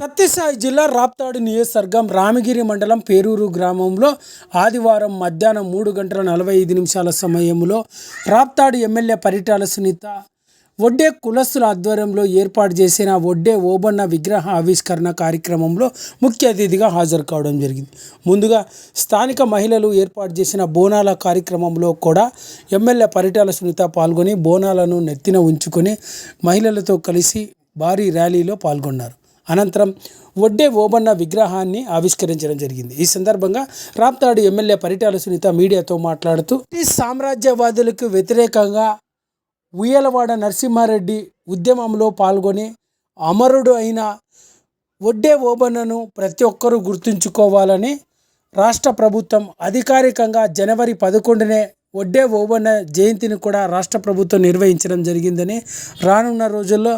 సత్యసాయి జిల్లా రాప్తాడు నియోజకవర్గం రామగిరి మండలం పేరూరు గ్రామంలో ఆదివారం మధ్యాహ్నం మూడు గంటల నలభై ఐదు నిమిషాల సమయంలో రాప్తాడు ఎమ్మెల్యే పరిటాల సునీత వడ్డే కులస్తుల ఆధ్వర్యంలో ఏర్పాటు చేసిన వడ్డే ఓబన్న విగ్రహ ఆవిష్కరణ కార్యక్రమంలో ముఖ్య అతిథిగా హాజరు కావడం జరిగింది. ముందుగా స్థానిక మహిళలు ఏర్పాటు చేసిన బోనాల కార్యక్రమంలో కూడా ఎమ్మెల్యే పరిటాల సునీత పాల్గొని బోనాలను నెత్తిన ఉంచుకొని మహిళలతో కలిసి భారీ ర్యాలీలో పాల్గొన్నారు. అనంతరం వడ్డే ఓబన్న విగ్రహాన్ని ఆవిష్కరించడం జరిగింది. ఈ సందర్భంగా రాప్తాడు ఎమ్మెల్యే పరిటాల సునీత మీడియాతో మాట్లాడుతూ బ్రిటిష్ సామ్రాజ్యవాదులకు వ్యతిరేకంగా ఉయ్యలవాడ నరసింహారెడ్డి ఉద్యమంలో పాల్గొని అమరుడు అయిన వడ్డే ఓబన్నను ప్రతి ఒక్కరూ గుర్తుంచుకోవాలని రాష్ట్ర ప్రభుత్వం అధికారికంగా జనవరి పదకొండునే వడ్డే ఓబన్న జయంతిని కూడా రాష్ట్ర ప్రభుత్వం నిర్వహించడం జరిగిందని రానున్న రోజుల్లో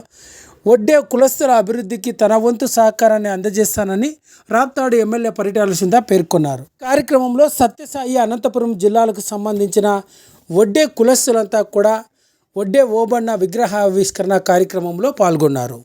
వడ్డే కులస్తుల అభివృద్ధికి తన వంతు సహకారాన్ని అందజేస్తానని రాప్తాడు ఎమ్మెల్యే పరిటాల సుందా పేర్కొన్నారు. కార్యక్రమంలో సత్యసాయి అనంతపురం జిల్లాలకు సంబంధించిన వడ్డే కులస్తులంతా కూడా వడ్డే ఓబన్న విగ్రహావిష్కరణ కార్యక్రమంలో పాల్గొన్నారు.